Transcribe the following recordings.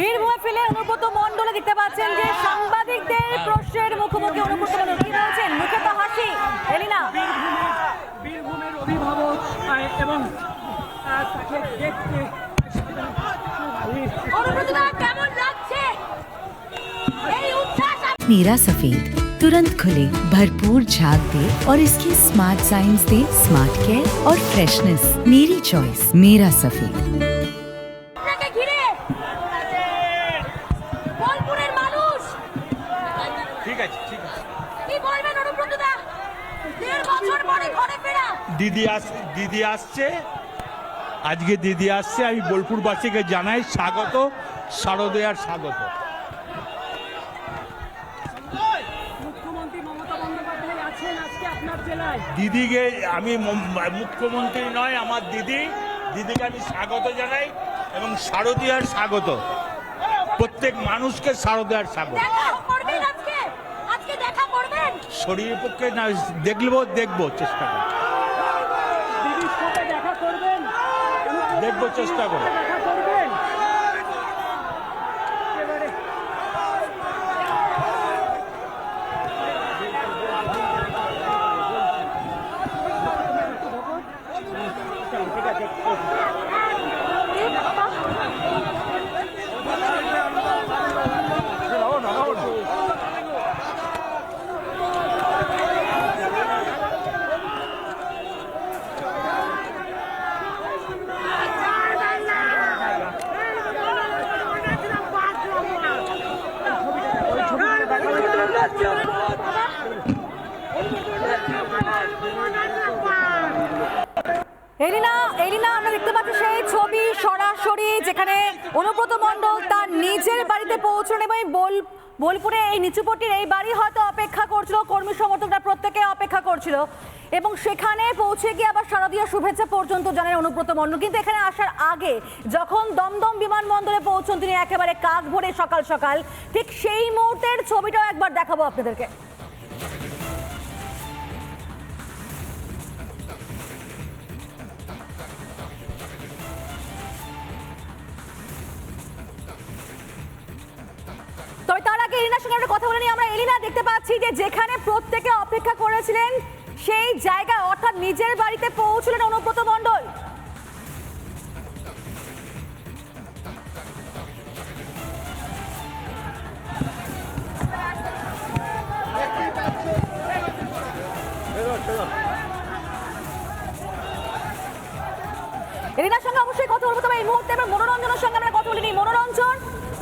বীরভূমে ফিরে অনুব্রত মণ্ডলে দেখতে পাচ্ছেন যে সাংবাদিকদের প্রশ্নের মুখোমুখি অনুব্রত মণ্ডল কি বলছেন মুখে তো হাসি এলিনা বীরভূমের বীরভূমের অভিভাবক আহ, এবং আহ, তাকে দেখতে অনুব্রতদা কেমন লাগছে এই উচ্ছ্বাস मेरा सफेद तुरंत खुले भरपूर झाग दे और इसकी स्मार्ट साइंस दे स्मार्ट केयर और फ्रेशनेस मेरी चॉइस मेरा सफेद দিদি আস দিদি আসছে। আজকে দিদি আসছে আমি বোলপুরবাসীকে জানাই স্বাগত শারদয়ার স্বাগত। মুখ্যমন্ত্রী মমতা বন্দ্যোপাধ্যায় আছেন আজকে আপনার জেলায়। দিদিকে আমি মুখ্যমন্ত্রী নয় আমার দিদি। দিদিকে আমি স্বাগত জানাই এবং শারদীয়ার স্বাগত। প্রত্যেক মানুষকে শারদীয়ার স্বাগত দেখা করবেন আজকে আজকে দেখা করবেন শরীরের পক্ষে না দেখলব দেখব চেষ্টা করব। দেখব চেষ্টা করব দেখা করবেন এবারে এলিনা এলিনা, আমরা দেখতে পাচ্ছি সেই ছবি সরাসরি যেখানে অনুব্রত মণ্ডল তার নিজের বাড়িতে পৌঁছলেন এবং বোল, বোলপুরে এই নিচুপটির এই বাড়ি হয়তো অপেক্ষা করছিল, কর্মী সমর্থকরা প্রত্যেকে অপেক্ষা করছিল। এবং সেখানে পৌঁছে গিয়ে আবার শারদীয় শুভেচ্ছা পর্যন্ত জানেন অনুব্রত মণ্ডল। কিন্তু এখানে আসার আগে যখন দমদম বিমানবন্দরে পৌঁছন তিনি একেবারে কাক ভরে সকাল সকাল, ঠিক সেই মুহূর্তের ছবিটাও একবার দেখাবো আপনাদেরকে। সঙ্গে একটা কথা বলে নিই। আমরা এলিনা দেখতে পাচ্ছি যে যেখানে প্রত্যেকে অপেক্ষা করেছিলেন, সেই জায়গায় অর্থাৎ নিজের বাড়িতে পৌঁছলেন অনুব্রত মণ্ডল। এরিনার সঙ্গে অবশ্যই কথা বলব, তবে এই মুহূর্তে আমরা মনোরঞ্জনের সঙ্গে আমরা কথা বলিনি মনোরঞ্জন,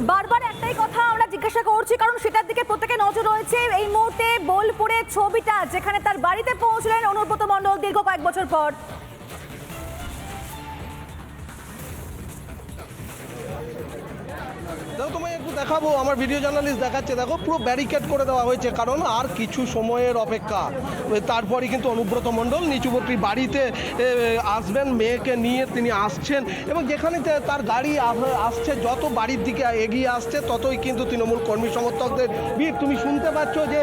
বারবার একটাই কথা, আমরা জিজ্ঞাসা করছি, কারণ সেটার দিকে প্রত্যেকে নজর রয়েছে। এই মুহূর্তে বোলপুরের ছবিটা, যেখানে তার বাড়িতে পৌঁছলেন অনুব্রত মণ্ডল দীর্ঘ কয়েক বছর পর। দেখাবো, আমার ভিডিও জার্নালিস্ট দেখাচ্ছে। দেখো, পুরো ব্যারিকেড করে দেওয়া হয়েছে, কারণ আর কিছু সময়ের অপেক্ষা। তারপরই কিন্তু অনুব্রত মণ্ডল নিচুবর্তী বাড়িতে আসবেন, মেয়েকে নিয়ে তিনি আসছেন এবং যেখানে তার গাড়ি আসছে, যত বাড়ির দিকে এগিয়ে আসছে, ততই কিন্তু তৃণমূল কর্মী সমর্থকদের ভিড়। তুমি শুনতে পাচ্ছ যে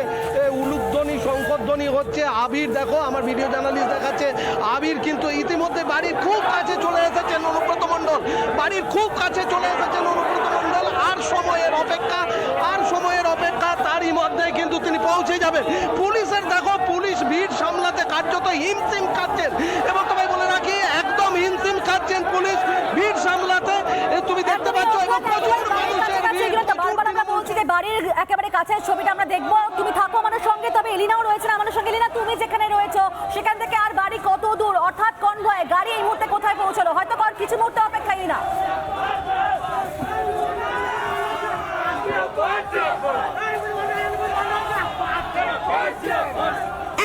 উলুধ্বনি, শঙ্করধ্বনি হচ্ছে আবির। দেখো, আমার ভিডিও জার্নালিস্ট দেখাচ্ছে, আবির কিন্তু ইতিমধ্যে বাড়ির খুব কাছে চলে এসেছেন অনুব্রত মণ্ডল। বাড়ির খুব কাছে চলে এসেছেন অনুব্রত মণ্ডল। সময়ের অপেক্ষা আর সময়ের অপেক্ষা তারই মধ্যে কিন্তু তিনি পৌঁছে যাবেন। পুলিশের দেখো পুলিশ ভিড় সামলাতে কার্যত হিমসিম খাচ্ছেন। এবং তোমায় বলে রাখি একদম হিমসিম খাচ্ছেন পুলিশ ভিড় সামলাতে। তুমি দেখতে পাচ্ছ এবং প্রচুর মানুষের বাড়ির একেবারে কাছের ছবিটা আমরা দেখব। তুমি থাকো আমাদের সঙ্গে তবে এলিনাও রয়েছে আমাদের সঙ্গে। এলিনা তুমি যেখানে রয়েছো সেখান থেকে আর বাড়ি কত দূর? অর্থাৎ কনভয় গাড়ি এই মুহূর্তে কোথায় পৌঁছলো? হয়তো আর কিছু মুহূর্তে অপেক্ষা এলিনা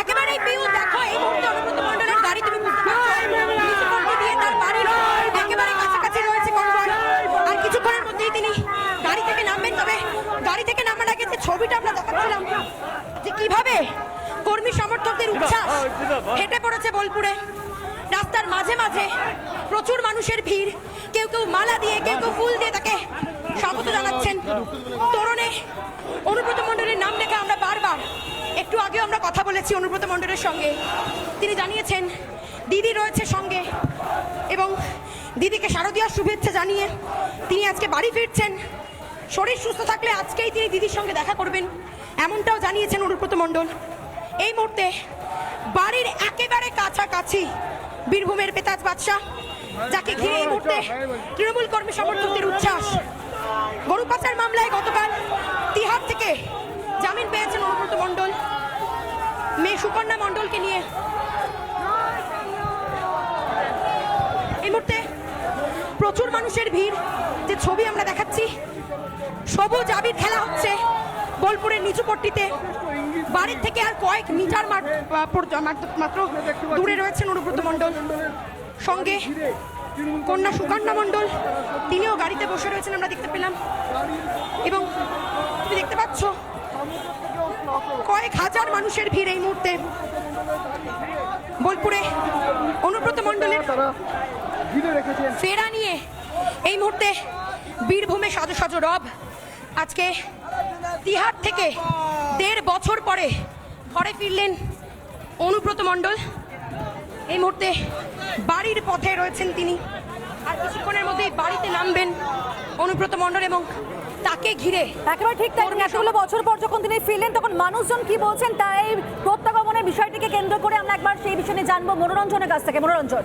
একেবারে পিউ দেখো এই মুহূর্তে অনুব্রত মণ্ডলের গাড়ি তুমি বুঝতে পারছ নিচুপল্লী দিয়ে তার বাড়ির একেবারে কাছাকাছি রয়েছে কনভয় আর কিছুক্ষণের মধ্যেই তিনি গাড়ি থেকে নামবেন তবে গাড়ি থেকে নামার আগে যে ছবিটা আমরা দেখাচ্ছিলাম যে কীভাবে সমর্থকদের উৎসাহ হেঁটে পড়েছে বোলপুরে। রাস্তার মাঝে মাঝে প্রচুর মানুষের ভিড়। কেউ কেউ মালা দিয়ে কেউ কেউ ফুল দিয়ে তাকে স্বাগত জানাচ্ছেন। তরুণে অনুব্রত মণ্ডলের নাম দেখে আমরা বারবার। একটু আগে আমরা কথা বলেছি অনুব্রত মণ্ডলের সঙ্গে। তিনি জানিয়েছেন দিদি রয়েছে সঙ্গে এবং দিদিকে শারদীয়ার শুভেচ্ছা জানিয়ে তিনি আজকে বাড়ি ফিরছেন। শরীর সুস্থ থাকলে আজকেই তিনি দিদির সঙ্গে দেখা করবেন। এমনটাও জানিয়েছেন অনুব্রত মণ্ডল। এই মুহূর্তে বাড়ির একেবারে কাছাকাছি বীরভূমের বেতাজ বাদশাহ, যাকে ঘিরে এই মুহূর্তে তৃণমূল কর্মী সমর্থকদের উচ্ছ্বাস। গরু পাচার মামলায় গতকাল তিহার থেকে জামিন পেয়েছেন অনুব্রত মণ্ডল। মেয়ে সুকন্যা মণ্ডলকে নিয়ে। এই মুহূর্তে প্রচুর মানুষের ভিড়। যে ছবি আমরা দেখাচ্ছি, সবুজ আবির খেলা হচ্ছে বোলপুরের নিচু পট্টিতে। বাড়ির থেকে আর কয়েক মিটার মাত্র- দূরে রয়েছেন অনুব্রত মণ্ডল। সঙ্গে কন্যা সুকন্যা মণ্ডল, তিনিও গাড়িতে বসে রয়েছেন আমরা দেখতে পেলাম। এবং তুমি দেখতে পাচ্ছ, কয়েক হাজার মানুষের ভিড় এই মুহূর্তে। বোলপুরে অনুব্রত মণ্ডলের ফেরা নিয়ে এই মুহূর্তে বীরভূমে সাজো সাজো রব। আজকে তিহার থেকে দেড় বছর পরে ঘরে ফিরলেন অনুব্রত মণ্ডল। এই মুহূর্তে বাড়ির পথে রয়েছেন তিনি। আর কিছুক্ষণের মধ্যেই বাড়িতে নামবেন অনুব্রত মণ্ডল এবং তাকে ঘিরে একেবারে ঠিক তাই এতগুলো বছর পর যখন তিনি ফিরলেন তখন মানুষজন কি বলছেন তাই প্রত্যাগমনের বিষয়টিকে কেন্দ্র করে আমরা একবার সেই বিষয়ে জানব। মনোরঞ্জনের কাছ থেকে মনোরঞ্জন।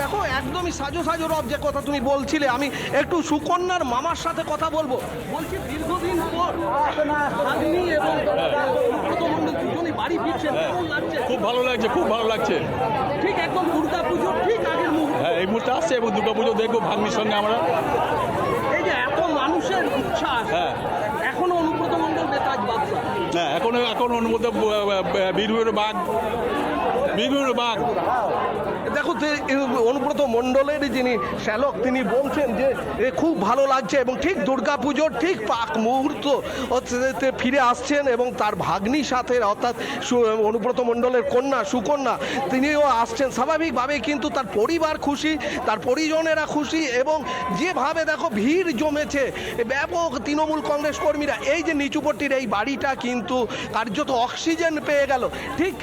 দেখো একদমই সাজো সাজো রব যে কথা তুমি বলছিলে। আমি একটু সুকন্যার মামার সাথে কথা বলব। বলছি দীর্ঘদিন পর ভাগ্নি এবং দুজনই বাড়ি ফিরছেন কেমন লাগছে? খুব ভালো লাগছে খুব ভালো লাগছে। ঠিক একদম দুর্গা পুজো ঠিক আগের মুহূর্তে। হ্যাঁ এই মুহূর্তে আসছে এবং দুর্গা পুজো দেখব ভাগ্নির সঙ্গে আমরা। এই যে এত মানুষের উচ্ছ্বাস হ্যাঁ। এখনও অনুব্রত মণ্ডল বেতাজ বাদশা হ্যাঁ এখন এখন অনুমোদ বীরভূমের বাঘ। বীরভূমের বাঘ দেখো অনুব্রত মণ্ডলের যিনি শ্যালক, তিনি বলছেন যে খুব ভালো লাগছে এবং ঠিক দুর্গাপুজোর ঠিক পাক মুহূর্ত ফিরে আসছেন এবং তার ভাগ্নি সাথে, অর্থাৎ অনুব্রত মণ্ডলের কন্যা, সুকন্যা, তিনিও আসছেন। স্বাভাবিকভাবে কিন্তু তার পরিবার খুশি, তার পরিজনেরা খুশি এবং যেভাবে দেখো ভিড় জমেছে, ব্যাপক তৃণমূল কংগ্রেস কর্মীরা, এই যে নিচুপট্টির এই বাড়িটা কিন্তু কার্যত অক্সিজেন পেয়ে গেল। ঠিক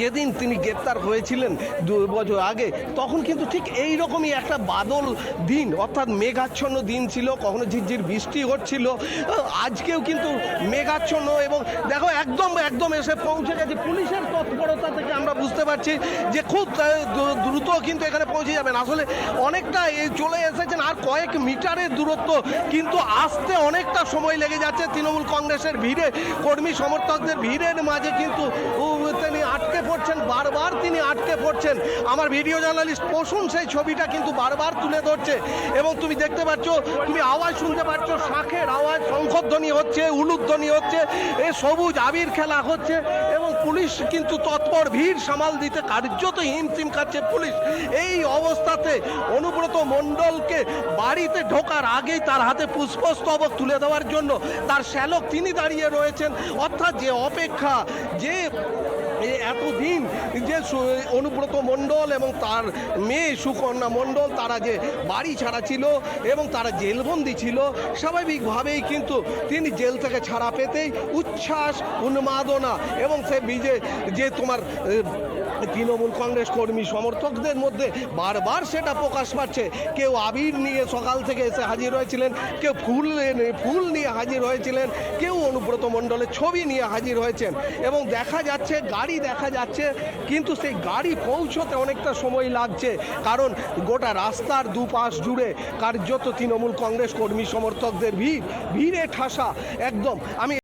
যেদিন তিনি গ্রেপ্তার হয়েছিলেন দু বছর আগে, তখন কিন্তু ঠিক এই রকমই একটা বাদল দিন, অর্থাৎ মেঘাচ্ছন্ন দিন ছিল, কখনো ঝিরঝির বৃষ্টি হচ্ছিল। আজকেও কিন্তু মেঘাচ্ছন্ন এবং দেখো একদম একদম এসে পৌঁছে গেছে। পুলিশের তৎপরতা থেকে আমরা বুঝতে পারছি যে খুব দ্রুত কিন্তু এখানে পৌঁছে যাবেন। আসলে অনেকটা এই চলে এসেছেন আর কয়েক মিটারের দূরত্ব কিন্তু আসতে অনেকটা সময় লেগে যাচ্ছে। তৃণমূল কংগ্রেসের ভিড়ে, কর্মী সমর্থকদের ভিড়ের মাঝে কিন্তু পড়ছেন বারবার তিনি আটকে পড়ছেন। আমার ভিডিও জার্নালিস্ট পশুন সেই ছবিটা কিন্তু বারবার তুলে ধরছে। এবং তুমি দেখতে পাচ্ছ, তুমি আওয়াজ শুনতে পাচ্ছ, শাঁখের আওয়াজ শঙ্খধ্বনি হচ্ছে, উলুধ্বনি হচ্ছে, এ সবুজ আবির খেলা হচ্ছে, এবং পুলিশ কিন্তু তৎপর ভিড় সামাল দিতে কার্যত হিমতিম খাচ্ছে পুলিশ। এই অবস্থাতে অনুব্রত মণ্ডলকে বাড়িতে ঢোকার আগেই তার হাতে পুষ্পস্তবক তুলে দেওয়ার জন্য তার শ্যালক তিনি দাঁড়িয়ে রয়েছেন। অর্থাৎ যে অপেক্ষা, যে এতদিন যে অনুব্রত মণ্ডল এবং তার মেয়ে সুকন্যা মণ্ডল তারা যে বাড়ি ছাড়া ছিল এবং তারা জেলবন্দি ছিল, স্বাভাবিকভাবেই কিন্তু তিনি জেল থেকে ছাড়া পেতেই উচ্ছ্বাস, উন্মাদনা এবং সে বিজে যে যে তোমার তৃণমূল কংগ্রেস কর্মী সমর্থকদের মধ্যে বারবার সেটা প্রকাশ পাচ্ছে। কেউ আবির নিয়ে সকাল থেকে এসে হাজির হয়েছিলেন, কেউ ফুল ফুল নিয়ে হাজির হয়েছিলেন, কেউ অনুব্রত মণ্ডলের ছবি নিয়ে হাজির হয়েছেন। এবং দেখা যাচ্ছে, গাড়ি দেখা যাচ্ছে, কিন্তু সেই গাড়ি পৌঁছতে অনেকটা সময় লাগছে। কারণ গোটা রাস্তার দুপাশ জুড়ে কার্যত তৃণমূল কংগ্রেস কর্মী সমর্থকদের ভিড়, ভিড়ে ঠাসা। একদম, আমি